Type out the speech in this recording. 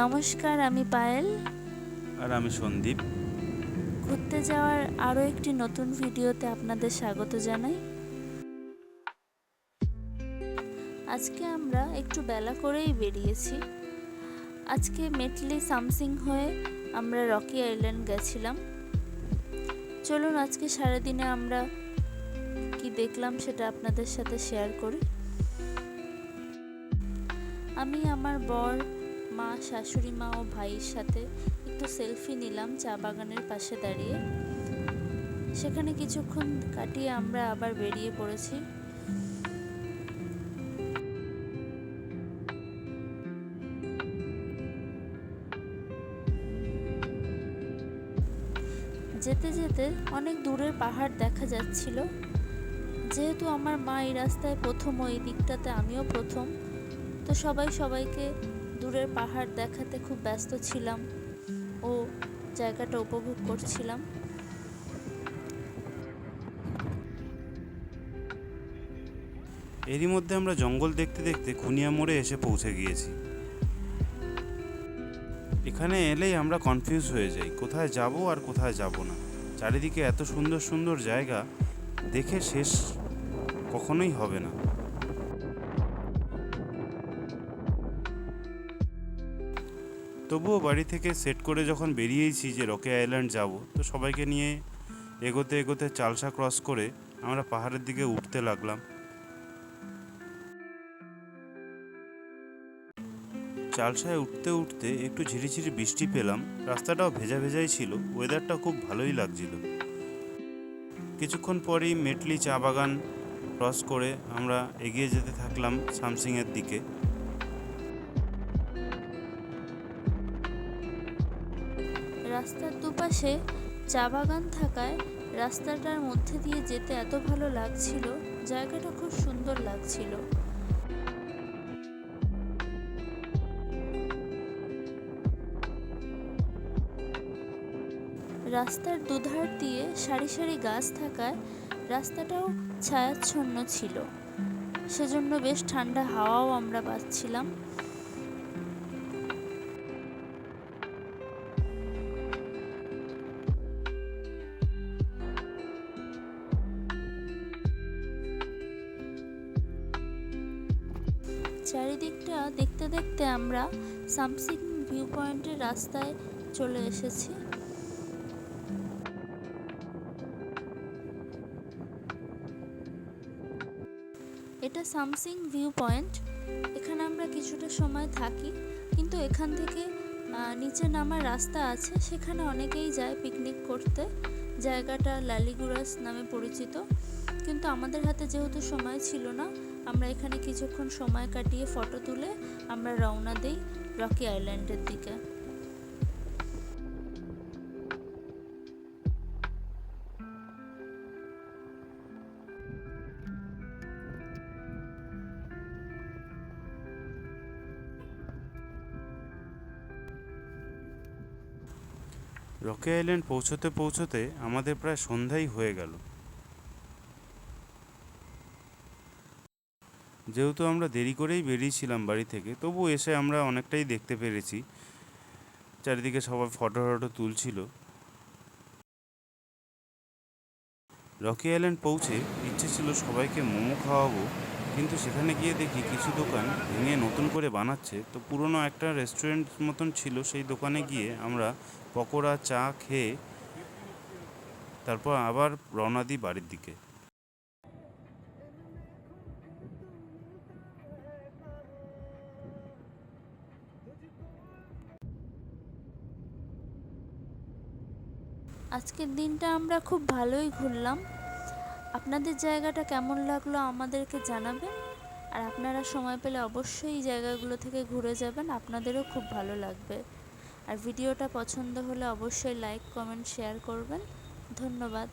নমস্কার আমি পায়েল। আর আমি সন্দীপ। ঘুরতে যাওয়ার আরও একটি নতুন ভিডিওতে আপনাদের স্বাগত জানাই। আজকে আমরা একটু বেলা করেই বেরিয়েছি। আজকে মেটলি সামসিং হয়ে আমরা রকি আইল্যান্ড গেছিলাম। চলুন আজকে সারাদিনে আমরা কি দেখলাম সেটা আপনাদের সাথে শেয়ার করি। আমি আমার বর মা, শাশুড়ি মা ও ভাইয়ের সাথে একটু সেলফি নিলাম চা বাগানের পাশে দাঁড়িয়ে। সেখানে কিছুক্ষণ কাটিয়ে আমরা আবার বেরিয়ে পড়েছি। যেতে যেতে অনেক দূরের পাহাড় দেখা যাচ্ছিল। যেহেতু আমার মা এই রাস্তায় প্রথম ওই দিকটাতে আমিও প্রথম, তো সবাই সবাইকে দূরের পাহাড় দেখাতে খুব ব্যস্ত ছিলাম ও জায়গাটা উপভোগ করছিলাম। এরই মধ্যে আমরা জঙ্গল দেখতে দেখতে খুনিয়া মোড়ে এসে পৌঁছে গিয়েছি। এখানে এলেই আমরা কনফিউজ হয়ে যাই, কোথায় যাব আর কোথায় যাব না। চারিদিকে এত সুন্দর সুন্দর জায়গা দেখে শেষ কখনোই হবে না। তবুও বাড়ি থেকে সেট করে যখন বেরিয়েছি যে রকে আইল্যান্ড যাব, তো সবাইকে নিয়ে এগোতে এগোতে চালসা ক্রস করে আমরা পাহাড়ের দিকে উঠতে লাগলাম। চালসায় উঠতে উঠতে একটু ঝিরিঝিরি বৃষ্টি পেলাম, রাস্তাটাও ভেজা ভেজাই ছিল ওয়েদারটা খুব ভালোই লাগছিল। কিছুক্ষণ পরেই মেটলি চা বাগান ক্রস করে আমরা এগিয়ে যেতে থাকলাম সামসিংয়ের দিকে। রাস্তার দুপাশে চা বাগান থাকায় রাস্তাটার মধ্যে দিয়ে যেতে এত ভালো লাগছিল, জায়গাটা খুব সুন্দর লাগছিল। রাস্তার দুধার দিয়ে সারি সারি গাছ থাকায় রাস্তাটাও ছায়াচ্ছন্ন ছিল। সেজন্য বেশ ঠান্ডা হাওয়াও আমরা পাচ্ছিলাম। চারিদিকটা দেখতে দেখতে আমরা সামসিং ভিউ পয়েন্টের রাস্তায় চলে এসেছি। এটা সামসিং ভিউ পয়েন্ট এখানে আমরা কিছুটা সময় থাকি, কিন্তু এখান থেকে নিচে নামার রাস্তা আছে। সেখানে অনেকেই যায় পিকনিক করতে। জায়গাটা লালিগুড়াস নামে পরিচিত। কিন্তু আমাদের হাতে যেহেতু সময় ছিল না আমরা এখানে কিছুক্ষণ সময় কাটিয়ে ফটো তুলে আমরা রওনা দেই রকি আইল্যান্ডের দিকে। রকি আইল্যান্ড পৌঁছতে পৌঁছতে আমাদের প্রায় সন্ধ্যাই হয়ে গেল। যেহেতু আমরা দেরি করেই বেরিয়েছিলাম বাড়ি থেকে, তবু এসে আমরা অনেকটাই দেখতে পেরেছি। চারিদিকে সবাই ফটো ফটো তুলছিল। রকি আইল্যান্ড পৌঁছে ইচ্ছে ছিল সবাইকে মোমো খাওয়াবো, কিন্তু সেখানে গিয়ে দেখি কিছু দোকান ভেঙে নতুন করে বানাচ্ছে। তো পুরনো একটা রেস্টুরেন্ট মতন ছিল, সেই দোকানে গিয়ে আমরা পকোড়া, চা খেয়ে তারপর আবার রওনা দিই বাড়ির দিকে। আজকের দিনটা আমরা খুব ভালোই ঘুরলাম। আপনাদের জায়গাটা কেমন লাগল আমাদেরকে জানাবেন। আর আপনারা সময় পেলে অবশ্যই এই জায়গাগুলো থেকে ঘুরে যাবেন, আপনাদেরও খুব ভালো লাগবে। আর ভিডিওটা পছন্দ হলে অবশ্যই লাইক কমেন্ট শেয়ার করবেন। ধন্যবাদ।